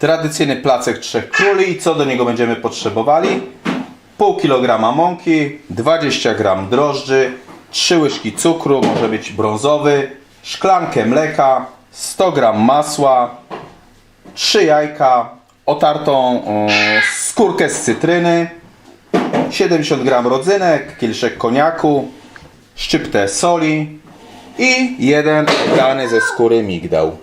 Tradycyjny placek trzech króli. Co do niego będziemy potrzebowali? Pół kilograma mąki, 20 gram drożdży, 3 łyżki cukru, może być brązowy, szklankę mleka, 100 gram masła, 3 jajka, otartą skórkę z cytryny, 70 gram rodzynek, kieliszek koniaku, szczyptę soli i jeden dany ze skóry migdał.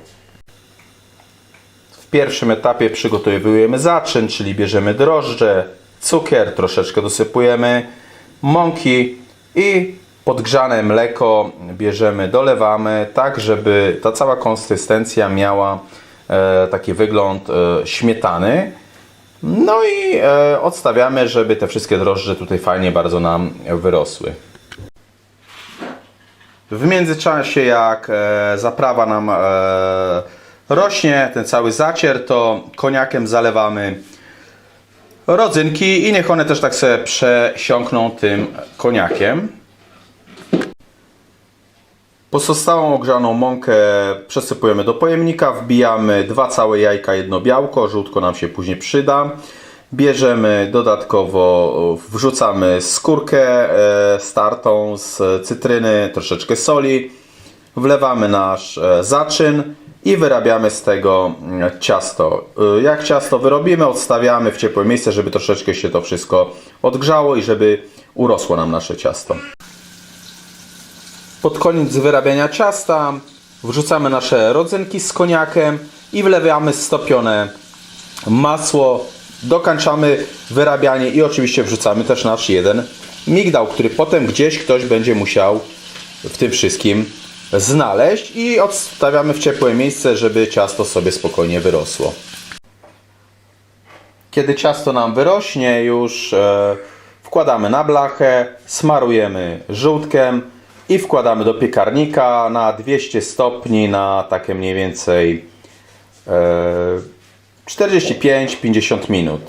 W pierwszym etapie przygotowujemy zaczyn, czyli bierzemy drożdże, cukier, troszeczkę dosypujemy mąki i podgrzane mleko bierzemy, dolewamy tak, żeby ta cała konsystencja miała e, taki wygląd e, śmietany. No i e, odstawiamy, żeby te wszystkie drożdże tutaj fajnie bardzo nam wyrosły. W międzyczasie jak zaprawa nam rośnie, ten cały zacier, to koniakiem zalewamy rodzynki i niech one też tak sobie przesiąkną tym koniakiem. Pozostałą ogrzaną mąkę przesypujemy do pojemnika, wbijamy dwa całe jajka, jedno białko, żółtko nam się później przyda. Bierzemy dodatkowo, wrzucamy skórkę e, startą z cytryny, troszeczkę soli, wlewamy nasz e, zaczyn i wyrabiamy z tego mm, ciasto. E, Jak ciasto wyrobimy, odstawiamy w ciepłe miejsce, żeby troszeczkę się to wszystko odgrzało i żeby urosło nam nasze ciasto. Pod koniec wyrabiania ciasta wrzucamy nasze rodzynki z koniakiem i wlewamy stopione masło. Dokańczamy wyrabianie i oczywiście wrzucamy też nasz jeden migdał, który potem gdzieś ktoś będzie musiał w tym wszystkim znaleźć i odstawiamy w ciepłe miejsce, żeby ciasto sobie spokojnie wyrosło. Kiedy ciasto nam wyrośnie, już e, wkładamy na blachę, smarujemy żółtkiem i wkładamy do piekarnika na 200 stopni na takie mniej więcej e, 45-50 minut.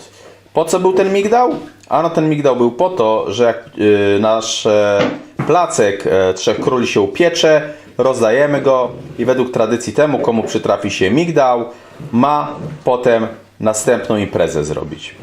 Po co był ten migdał? Ano ten migdał był po to, że jak y, nasz e, placek e, Trzech Króli się upiecze, rozdajemy go i według tradycji temu, komu przytrafi się migdał, ma potem następną imprezę zrobić.